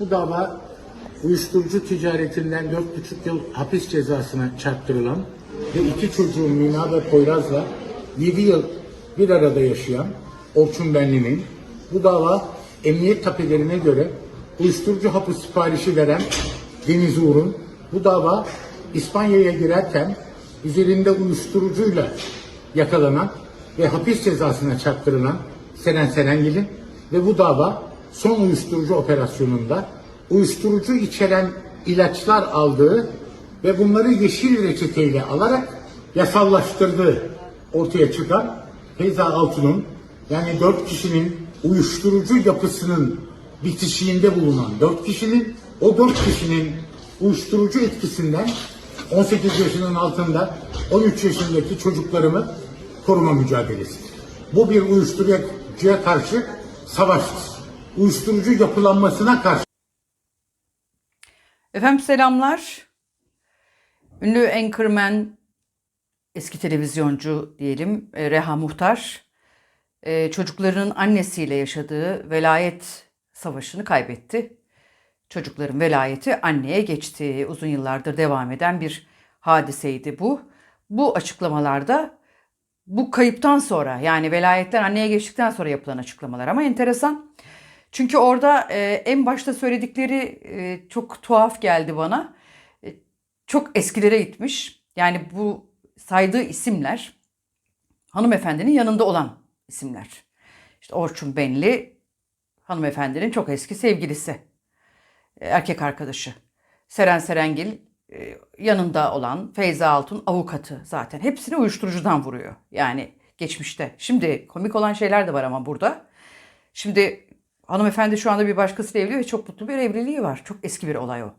Bu dava uyuşturucu ticaretinden 4,5 yıl hapis cezasına çarptırılan ve iki çocuğu Mina ve Poyraz'la 7 yıl bir arada yaşayan Orçun Benli'nin bu dava emniyet tapelerine göre uyuşturucu hapı siparişi veren Deniz Uğur'un bu dava İspanya'ya girerken üzerinde uyuşturucuyla yakalanan ve hapis cezasına çarptırılan Seren Serengil'in ve bu dava son uyuşturucu operasyonunda uyuşturucu içeren ilaçlar aldığı ve bunları yeşil reçeteyle alarak yasallaştırdığı ortaya çıkan Feyza Altun'un yani dört kişinin uyuşturucu yapısının bitişiğinde bulunan dört kişinin o dört kişinin uyuşturucu etkisinden 18 yaşının altında 13 yaşındaki çocuklarımı koruma mücadelesidir. Bu bir uyuşturucuya karşı savaştır. Uyuşturucu yapılanmasına karşı Efendim selamlar. Ünlü anchorman, eski televizyoncu diyelim e, Reha Muhtar e, çocuklarının annesiyle yaşadığı velayet savaşını kaybetti. Çocukların velayeti anneye geçti. Uzun yıllardır devam eden bir hadiseydi bu. Bu açıklamalarda bu kayıptan sonra yani velayetler anneye geçtikten sonra yapılan açıklamalar ama enteresan. Çünkü orada e, en başta söyledikleri e, çok tuhaf geldi bana. E, çok eskilere gitmiş. Yani bu saydığı isimler hanımefendinin yanında olan isimler. İşte Orçun Benli hanımefendinin çok eski sevgilisi, e, erkek arkadaşı. Seren Serengil e, yanında olan Feyza Altun avukatı zaten. Hepsini uyuşturucudan vuruyor. Yani geçmişte. Şimdi komik olan şeyler de var ama burada. Şimdi hanımefendi şu anda bir başkasıyla evli ve çok mutlu bir evliliği var. Çok eski bir olay o.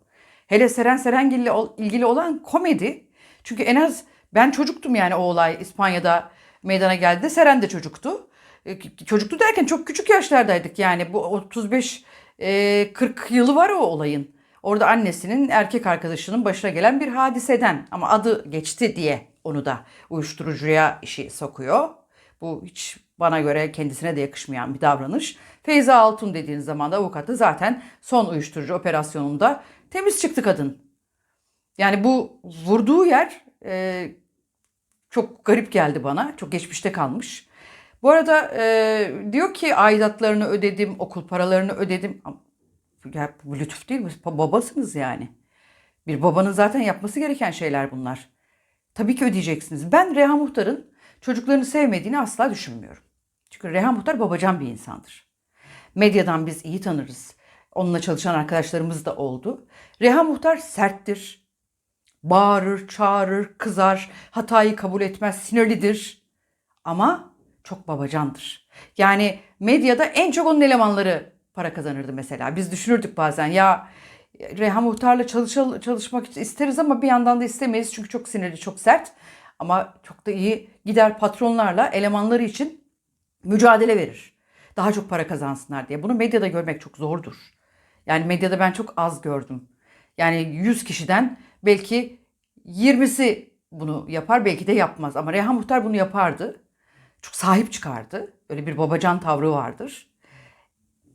Hele Seren Serengil ile ilgili olan komedi. Çünkü en az ben çocuktum yani o olay İspanya'da meydana geldi. Seren de çocuktu. E, Çocuktu derken çok küçük yaşlardaydık yani. Bu 35 e, 40 yılı var o olayın. Orada annesinin erkek arkadaşının başına gelen bir hadiseden ama adı geçti diye onu da uyuşturucuya işi sokuyor. Bu hiç bana göre kendisine de yakışmayan bir davranış. Feyza Altun dediğiniz zaman da avukatı zaten son uyuşturucu operasyonunda temiz çıktı kadın. Yani bu vurduğu yer e, çok garip geldi bana. Çok geçmişte kalmış. Bu arada e, diyor ki aidatlarını ödedim, okul paralarını ödedim. Ya, bu lütuf değil mi? Ba- Babasınız yani. Bir babanın zaten yapması gereken şeyler bunlar. Tabii ki ödeyeceksiniz. Ben Reha Muhtar'ın çocuklarını sevmediğini asla düşünmüyorum. Çünkü Reha Muhtar babacan bir insandır. Medyadan biz iyi tanırız. Onunla çalışan arkadaşlarımız da oldu. Reha Muhtar serttir. Bağırır, çağırır, kızar, hatayı kabul etmez, sinirlidir. Ama çok babacandır. Yani medyada en çok onun elemanları para kazanırdı mesela. Biz düşünürdük bazen ya Reha Muhtar'la çalışal, çalışmak isteriz ama bir yandan da istemeyiz. Çünkü çok sinirli, çok sert. Ama çok da iyi gider patronlarla elemanları için mücadele verir. Daha çok para kazansınlar diye. Bunu medyada görmek çok zordur. Yani medyada ben çok az gördüm. Yani 100 kişiden belki 20'si bunu yapar belki de yapmaz. Ama Reha Muhtar bunu yapardı. Çok sahip çıkardı. Öyle bir babacan tavrı vardır.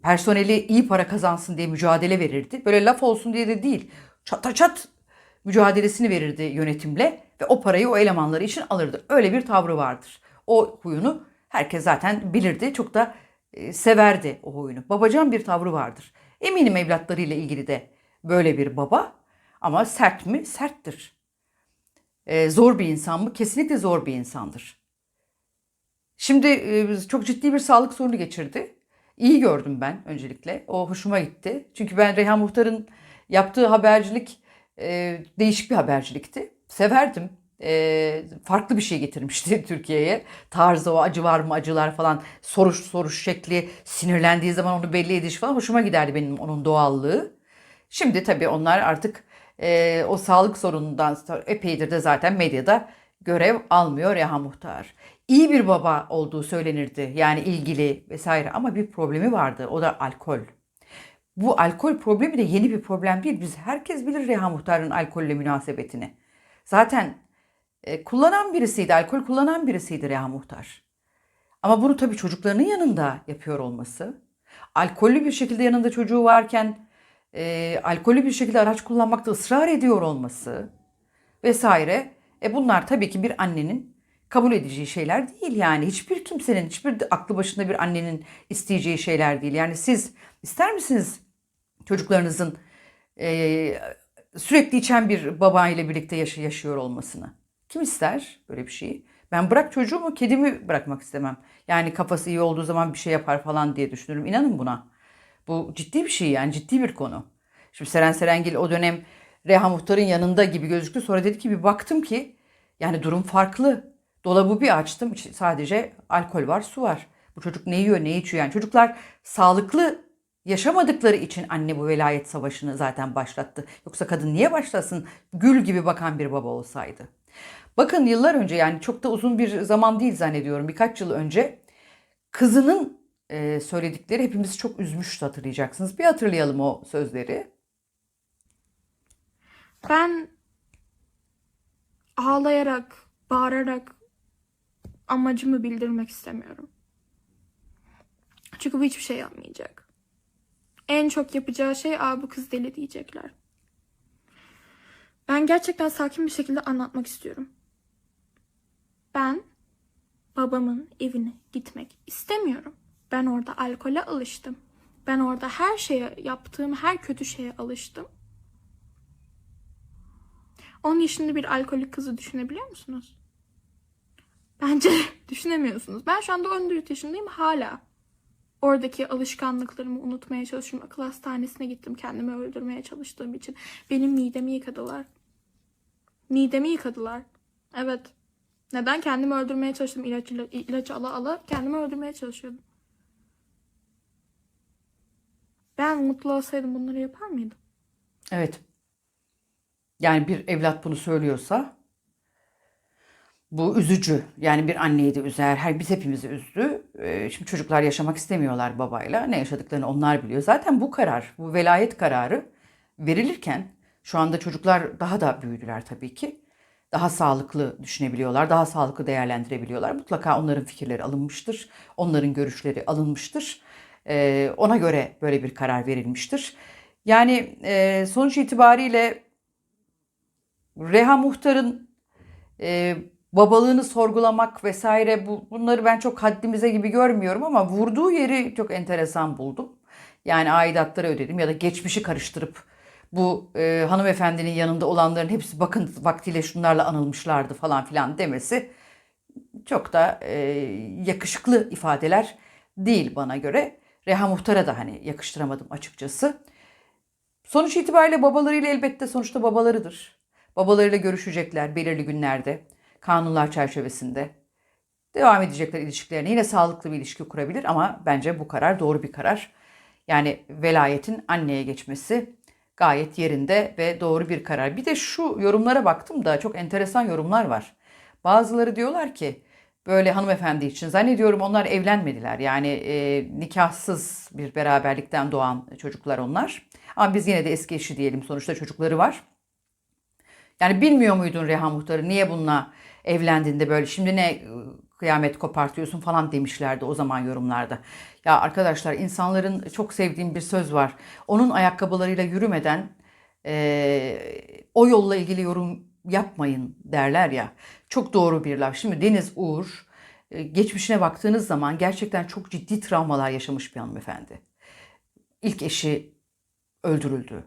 Personeli iyi para kazansın diye mücadele verirdi. Böyle laf olsun diye de değil. Çata çat mücadelesini verirdi yönetimle ve o parayı o elemanları için alırdı. Öyle bir tavrı vardır. O huyunu herkes zaten bilirdi. Çok da e, severdi o huyunu. Babacan bir tavrı vardır. Eminim evlatlarıyla ilgili de böyle bir baba. Ama sert mi? Serttir. E, zor bir insan mı? Kesinlikle zor bir insandır. Şimdi e, çok ciddi bir sağlık sorunu geçirdi. İyi gördüm ben öncelikle. O hoşuma gitti. Çünkü ben Reha Muhtar'ın yaptığı habercilik değişik bir habercilikti. Severdim. E, farklı bir şey getirmişti Türkiye'ye. Tarzı o acı var mı acılar falan soruş soruş şekli sinirlendiği zaman onu belli ediş falan hoşuma giderdi benim onun doğallığı. Şimdi tabii onlar artık e, o sağlık sorunundan epeydir de zaten medyada görev almıyor Reha Muhtar. İyi bir baba olduğu söylenirdi yani ilgili vesaire ama bir problemi vardı o da alkol. Bu alkol problemi de yeni bir problem değil. Biz herkes bilir Reha Muhtar'ın alkolle münasebetini. Zaten e, kullanan birisiydi, alkol kullanan birisiydi Reha Muhtar. Ama bunu tabii çocuklarının yanında yapıyor olması, alkollü bir şekilde yanında çocuğu varken e, alkolü bir şekilde araç kullanmakta ısrar ediyor olması vesaire. E bunlar tabii ki bir annenin kabul edeceği şeyler değil yani. Hiçbir kimsenin, hiçbir aklı başında bir annenin isteyeceği şeyler değil. Yani siz ister misiniz çocuklarınızın e, sürekli içen bir babayla birlikte yaşa- yaşıyor olmasını? Kim ister böyle bir şeyi? Ben bırak çocuğumu, kedimi bırakmak istemem. Yani kafası iyi olduğu zaman bir şey yapar falan diye düşünürüm. İnanın buna. Bu ciddi bir şey yani ciddi bir konu. Şimdi Seren Serengil o dönem Reha Muhtar'ın yanında gibi gözüktü. Sonra dedi ki bir baktım ki yani durum farklı. Dolabı bir açtım sadece alkol var su var. Bu çocuk ne yiyor ne içiyor yani çocuklar sağlıklı yaşamadıkları için anne bu velayet savaşını zaten başlattı. Yoksa kadın niye başlasın gül gibi bakan bir baba olsaydı. Bakın yıllar önce yani çok da uzun bir zaman değil zannediyorum birkaç yıl önce kızının e, söyledikleri hepimizi çok üzmüştü hatırlayacaksınız. Bir hatırlayalım o sözleri. Ben ağlayarak, bağırarak amacımı bildirmek istemiyorum. Çünkü bu hiçbir şey yapmayacak. En çok yapacağı şey Aa, bu kız deli diyecekler. Ben gerçekten sakin bir şekilde anlatmak istiyorum. Ben babamın evine gitmek istemiyorum. Ben orada alkole alıştım. Ben orada her şeye yaptığım her kötü şeye alıştım. 10 yaşında bir alkolik kızı düşünebiliyor musunuz? Bence düşünemiyorsunuz. Ben şu anda 14 yaşındayım hala. Oradaki alışkanlıklarımı unutmaya çalışıyorum. Akıl hastanesine gittim kendimi öldürmeye çalıştığım için. Benim midemi yıkadılar. Midemi yıkadılar. Evet. Neden? Kendimi öldürmeye çalıştım. İlaç, ila- ilaç ala ala kendimi öldürmeye çalışıyordum. Ben mutlu olsaydım bunları yapar mıydım? Evet. Yani bir evlat bunu söylüyorsa bu üzücü. Yani bir anneyi de üzer. Her biz hepimizi üzdü. Ee, Şimdi çocuklar yaşamak istemiyorlar babayla. Ne yaşadıklarını onlar biliyor. Zaten bu karar, bu velayet kararı verilirken şu anda çocuklar daha da büyüdüler tabii ki. Daha sağlıklı düşünebiliyorlar, daha sağlıklı değerlendirebiliyorlar. Mutlaka onların fikirleri alınmıştır, onların görüşleri alınmıştır. Ee, ona göre böyle bir karar verilmiştir. Yani e, sonuç itibariyle Reha Muhtar'ın e, babalığını sorgulamak vesaire bu, bunları ben çok haddimize gibi görmüyorum ama vurduğu yeri çok enteresan buldum. Yani aidatları ödedim ya da geçmişi karıştırıp bu e, hanımefendinin yanında olanların hepsi bakın vaktiyle şunlarla anılmışlardı falan filan demesi çok da e, yakışıklı ifadeler değil bana göre. Reha Muhtar'a da hani yakıştıramadım açıkçası. Sonuç itibariyle babalarıyla elbette sonuçta babalarıdır. Babalarıyla görüşecekler belirli günlerde, kanunlar çerçevesinde. Devam edecekler ilişkilerine. Yine sağlıklı bir ilişki kurabilir ama bence bu karar doğru bir karar. Yani velayetin anneye geçmesi gayet yerinde ve doğru bir karar. Bir de şu yorumlara baktım da çok enteresan yorumlar var. Bazıları diyorlar ki böyle hanımefendi için zannediyorum onlar evlenmediler. Yani e, nikahsız bir beraberlikten doğan çocuklar onlar. Ama biz yine de eski eşi diyelim sonuçta çocukları var. Yani bilmiyor muydun Reha Muhtar'ı niye bununla evlendiğinde böyle şimdi ne kıyamet kopartıyorsun falan demişlerdi o zaman yorumlarda. Ya arkadaşlar insanların çok sevdiğim bir söz var. Onun ayakkabılarıyla yürümeden e, o yolla ilgili yorum yapmayın derler ya. Çok doğru bir laf. Şimdi Deniz Uğur geçmişine baktığınız zaman gerçekten çok ciddi travmalar yaşamış bir hanımefendi. İlk eşi öldürüldü.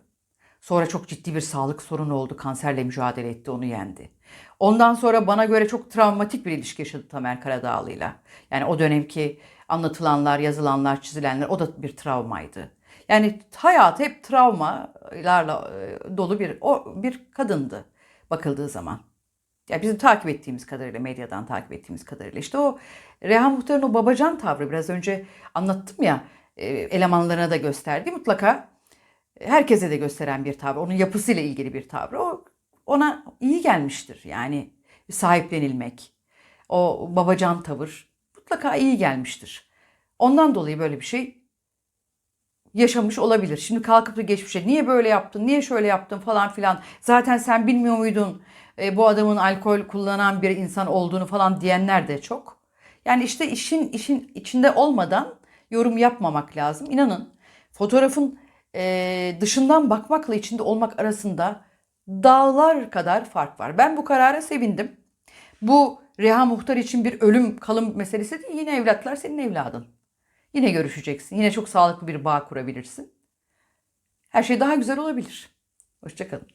Sonra çok ciddi bir sağlık sorunu oldu. Kanserle mücadele etti, onu yendi. Ondan sonra bana göre çok travmatik bir ilişki yaşadı Tamer Karadağlı'yla. Yani o dönemki anlatılanlar, yazılanlar, çizilenler o da bir travmaydı. Yani hayat hep travmalarla e, dolu bir o bir kadındı bakıldığı zaman. Ya bizim takip ettiğimiz kadarıyla, medyadan takip ettiğimiz kadarıyla işte o Reha Muhtar'ın o babacan tavrı biraz önce anlattım ya e, elemanlarına da gösterdi. Mutlaka herkese de gösteren bir tavır. Onun yapısıyla ilgili bir tavır. O ona iyi gelmiştir. Yani sahiplenilmek, o babacan tavır mutlaka iyi gelmiştir. Ondan dolayı böyle bir şey yaşamış olabilir. Şimdi kalkıp da geçmişe niye böyle yaptın, niye şöyle yaptın falan filan. Zaten sen bilmiyor muydun e, bu adamın alkol kullanan bir insan olduğunu falan diyenler de çok. Yani işte işin işin içinde olmadan yorum yapmamak lazım. İnanın fotoğrafın e, dışından bakmakla içinde olmak arasında dağlar kadar fark var. Ben bu karara sevindim. Bu Reha Muhtar için bir ölüm kalım meselesi değil. Yine evlatlar senin evladın. Yine görüşeceksin. Yine çok sağlıklı bir bağ kurabilirsin. Her şey daha güzel olabilir. Hoşçakalın.